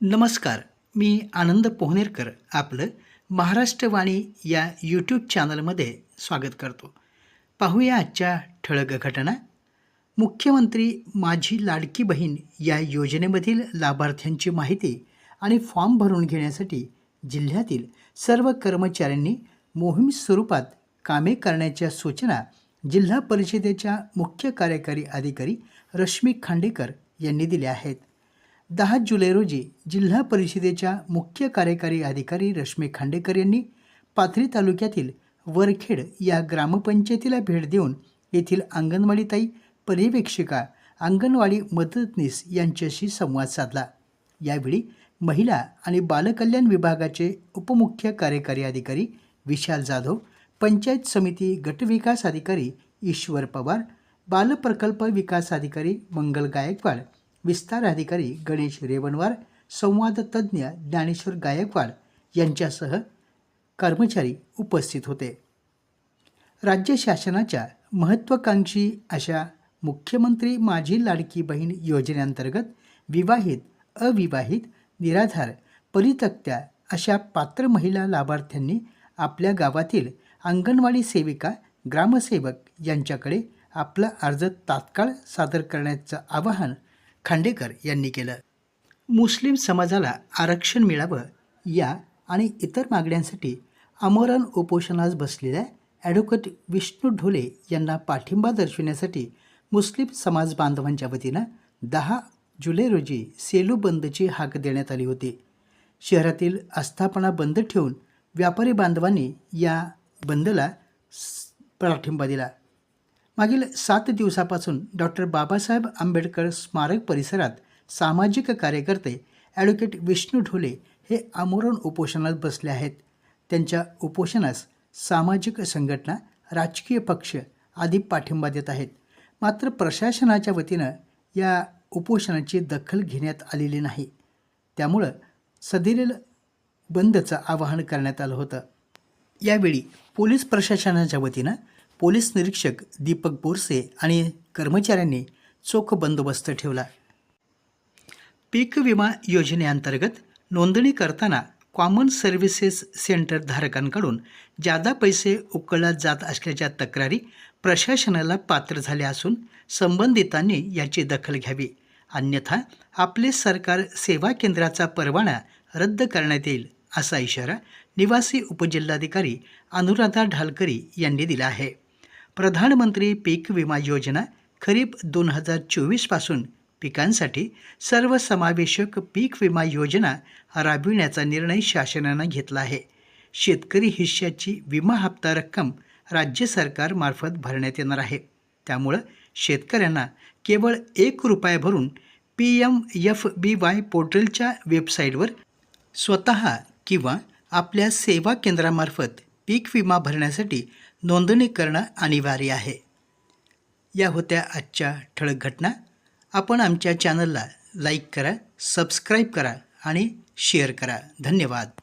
नमस्कार मी आनंद पोहनेरकर आपलं महाराष्ट्रवाणी या यूट्यूब चॅनलमध्ये स्वागत करतो. पाहूया आजच्या ठळक घटना. मुख्यमंत्री माझी लाडकी बहीण या योजनेमधील लाभार्थ्यांची माहिती आणि फॉर्म भरून घेण्यासाठी जिल्ह्यातील सर्व कर्मचाऱ्यांनी मोहीम स्वरूपात कामे करण्याच्या सूचना जिल्हा परिषदेच्या मुख्य कार्यकारी अधिकारी रश्मी खांडेकर यांनी दिल्या आहेत. दहा जुलै रोजी जिल्हा परिषदेच्या मुख्य कार्यकारी अधिकारी रश्मी खांडेकर यांनी पाथरी तालुक्यातील वरखेड या ग्रामपंचायतीला भेट देऊन येथील अंगणवाडीताई पर्यवेक्षिका अंगणवाडी मदतनीस यांच्याशी संवाद साधला. यावेळी महिला आणि बालकल्याण विभागाचे उपमुख्य कार्यकारी अधिकारी विशाल जाधव पंचायत समिती गटविकास अधिकारी ईश्वर पवार बालप्रकल्प विकास अधिकारी मंगल गायकवाड विस्तार अधिकारी गणेश रेवणवार संवाद तज्ज्ञ ज्ञानेश्वर गायकवाड यांच्यासह कर्मचारी उपस्थित होते. राज्य शासनाच्या महत्त्वाकांक्षी अशा मुख्यमंत्री माझी लाडकी बहीण योजनेअंतर्गत विवाहित अविवाहित निराधार परितक्त्या अशा पात्र महिला लाभार्थ्यांनी आपल्या गावातील अंगणवाडी सेविका ग्रामसेवक यांच्याकडे आपला अर्ज तात्काळ सादर करण्याचं आवाहन खांडेकर यांनी केलं. मुस्लिम समाजाला आरक्षण मिळावं या आणि इतर मागण्यांसाठी आमरण उपोषणास बसलेल्या ॲडव्होकेट विष्णू ढोले यांना पाठिंबा दर्शविण्यासाठी मुस्लिम समाज बांधवांच्या वतीनं दहा जुलै रोजी सेलू बंदची हाक देण्यात आली होती. शहरातील आस्थापना बंद ठेवून व्यापारी बांधवांनी या बंदला स- पाठिंबा दिला. मागील सात दिवसापासून डॉक्टर बाबासाहेब आंबेडकर स्मारक परिसरात सामाजिक कार्यकर्ते ॲडव्होकेट विष्णू ढोले हे आमरण उपोषणात बसले आहेत. त्यांच्या उपोषणास सामाजिक संघटना राजकीय पक्ष आदी पाठिंबा देत आहेत. मात्र प्रशासनाच्या वतीनं या उपोषणाची दखल घेण्यात आलेली नाही. त्यामुळं सदिरेल बंदचं आवाहन करण्यात आलं होतं. यावेळी पोलीस प्रशासनाच्या वतीनं पोलीस निरीक्षक दीपक बोरसे आणि कर्मचाऱ्यांनी चोख बंदोबस्त ठेवला. पीक विमा योजनेअंतर्गत नोंदणी करताना कॉमन सर्व्हिसेस सेंटर धारकांकडून जादा पैसे उकळला जात असल्याच्या तक्रारी प्रशासनाला पात्र झाल्या असून संबंधितांनी याची दखल घ्यावी. अन्यथा आपले सरकार सेवा केंद्राचा परवाना रद्द करण्यात येईल असा इशारा निवासी उपजिल्हाधिकारी अनुराधा ढालकरी यांनी दिला आहे. प्रधानमंत्री पीक विमा योजना खरीप दोन हजार चोवीसपासून पिकांसाठी सर्वसमावेशक पीक विमा योजना राबविण्याचा निर्णय शासनानं घेतला आहे. शेतकरी हिश्श्याची विमा हप्ता रक्कम राज्य सरकारमार्फत भरण्यात येणार आहे. त्यामुळं शेतकऱ्यांना केवळ एक रुपया भरून P M F B Y पोर्टलच्या वेबसाईटवर स्वतः किंवा आपल्या सेवा केंद्रामार्फत पीक विमा भरण्यासाठी नोंदणी करणं अनिवार्य आहे. या होत्या आजच्या ठळक घटना. आपण आमच्या चॅनलला लाईक करा सबस्क्राईब करा आणि शेअर करा. धन्यवाद.